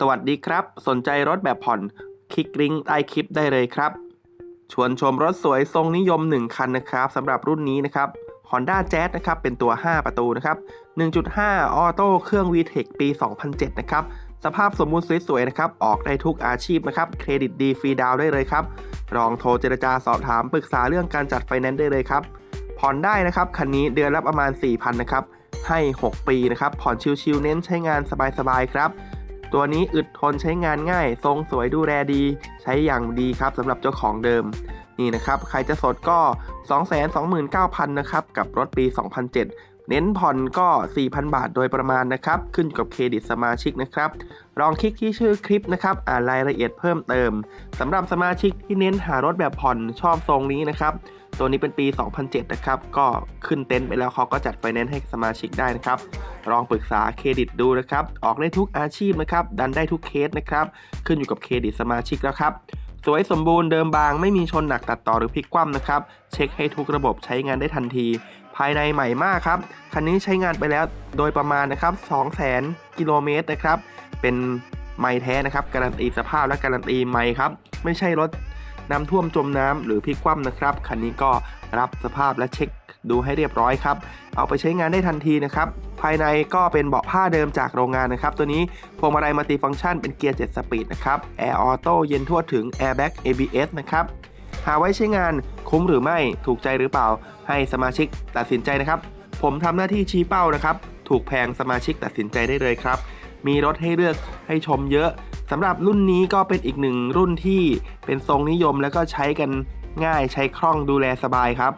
สวัสดีครับ สนใจรถแบบผ่อน คลิกลิงก์ใต้คลิปได้เลยครับ ชวนชมรถสวยทรงนิยม 1 คันนะครับสำหรับรุ่นนี้นะครับ Honda Jazz นะครับเป็นตัว 5 ประตูนะครับ 1.5 ออโต้เครื่อง VTEC ปี 2007 นะครับ สภาพสมบูรณ์สวยๆนะครับ ออกได้ทุกอาชีพนะครับ เครดิตดีฟรีดาวได้เลยครับ ลองโทรเจรจาสอบถามปรึกษาเรื่องการจัดไฟแนนซ์ได้เลยครับ ผ่อนได้นะครับ คันนี้เดือนละประมาณ 4,000 นะครับ ให้ 6 ปีนะครับ ผ่อนชิวๆเน้นใช้งานสบายๆครับ ตัวนี้อึดทนใช้งานง่าย ทรงสวยดูแลดี ใช้อย่างดีครับสำหรับเจ้าของเดิมนี่นะครับใครจะสดก็ 229,000นะครับกับรถปี 2007เน้นผ่อนก็ 4,000 บาทโดยประมาณนะครับ ขึ้นกับเครดิตสมาชิกนะครับ ลองคลิกที่ชื่อคลิปนะครับ อ่านรายละเอียดเพิ่มเติมสำหรับสมาชิกที่เน้นหารถแบบผ่อนชอบทรงนี้นะครับ ตัวนี้เป็นปี 2007 นะครับ ก็ขึ้นเต็นท์ไปแล้วเขาก็จัดไฟแนนซ์ให้สมาชิกได้นะครับ ลองปรึกษาเครดิตดูนะครับ ออกได้ทุกอาชีพนะครับ ดันได้ทุกเคสนะครับ ขึ้นอยู่กับเครดิตสมาชิกแล้วครับ สวยสมบูรณ์เดิมบาง ไม่มีชนหนักตัดต่อหรือพลิกคว่ำนะครับ เช็คให้ทุกระบบใช้งานได้ทันที ภายในใหม่มากครับ คันนี้ใช้งานไปแล้วโดยประมาณนะครับ 200,000 กิโลเมตรนะครับ เป็น ไม้แท้นะครับการันตีสภาพและการันตีไม้ครับไม่ใช่รถน้ำท่วมจมน้ำหรือพลิกคว่ำนะครับคันนี้ก็รับสภาพและเช็คดูให้เรียบร้อยครับ เอาไปใช้งานได้ทันทีนะครับ ภายในก็เป็นเบาะผ้าเดิมจากโรงงานนะครับ ตัวนี้พวงมาลัยมัลติฟังก์ชันเป็นเกียร์ 7 สปีดนะครับแอร์ออโต้เย็นทั่วถึง Airbag ABS นะครับ หาไว้ใช้งานคุ้มหรือไม่ถูกใจหรือเปล่า ให้สมาชิกตัดสินใจนะครับ ผมทำหน้าที่ชี้เป้านะครับ ถูกแพงสมาชิกตัดสินใจได้เลยครับ มีรถให้เลือก ให้ชมเยอะสำหรับรุ่นนี้ก็เป็นอีกหนึ่งรุ่นที่เป็นทรงนิยมแล้วก็ใช้กันง่ายใช้คล่องดูแลสบายครับ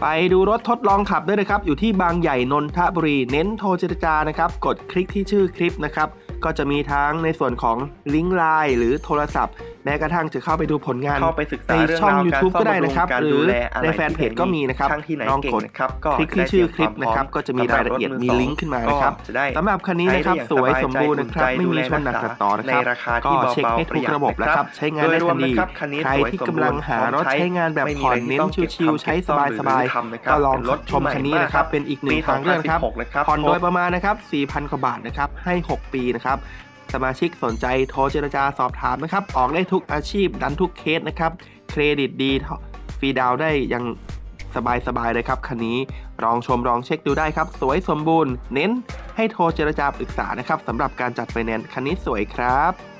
ไปดูรถทดลองขับด้วยนะครับ อยู่ที่บางใหญ่นนทบุรี เน้นโทรเจรจานะครับ กดคลิกที่ชื่อคลิปนะครับ ก็จะมีทั้งในส่วนของลิงก์ไลน์หรือโทรศัพท์ แม้กระทั่งจะเข้าไปดูผลงานเข้าไปศึกษาในเรื่องช่องราวการ YouTube ซ่อมก็ได้นะครับบำรุงการหรือดูแลอะไรในแฟนเพจก็มีนะครับช่างที่ไหนลองเก่งกดนะครับก็คลิกที่ชื่อคลิปนะครับ ก็จะมีรายละเอียดมีลิงก์ขึ้นมานะครับจะได้สำหรับคันนี้นะครับสวยสมบูรณ์นะครับไม่มีชนหนักตัดต่อนะครับในราคาก็ที่เช็คเบาๆให้ทุกระบบแล้วครับใช้งานโดได้ยรวทัมนดีนะครับคันนี้ใครสวยที่สมบูรณ์กำลังหารถพร้อมใช้ใช้งานแบบไม่มีผ่อนอะไรที่เน้นต้องเก็บชิวๆใช้สบายทำสบายหรือทำนะครับก็ลองเป็นรถชมคันนี้นะครับเป็นอีกหนึ่งปีทางเลือกนะครับ2016นะครับผ่อนโดยประมาณนะครับ4,000กว่าบาทนะครับให้ 6 ปีนะครับ สมาชิกสนใจโทรเจรจาสอบถามนะครับ ออกได้ทุกอาชีพดันทุกเคสนะครับ เครดิตดีฟรีดาวได้อยังสบายๆเลยครับคันนี้ลองชมลองเช็คดูได้ครับ สวยสมบูรณ์ เน้นให้โทรเจรจาปรึกษานะครับสำหรับการจัดไฟแนนซ์คันนี้สวยครับ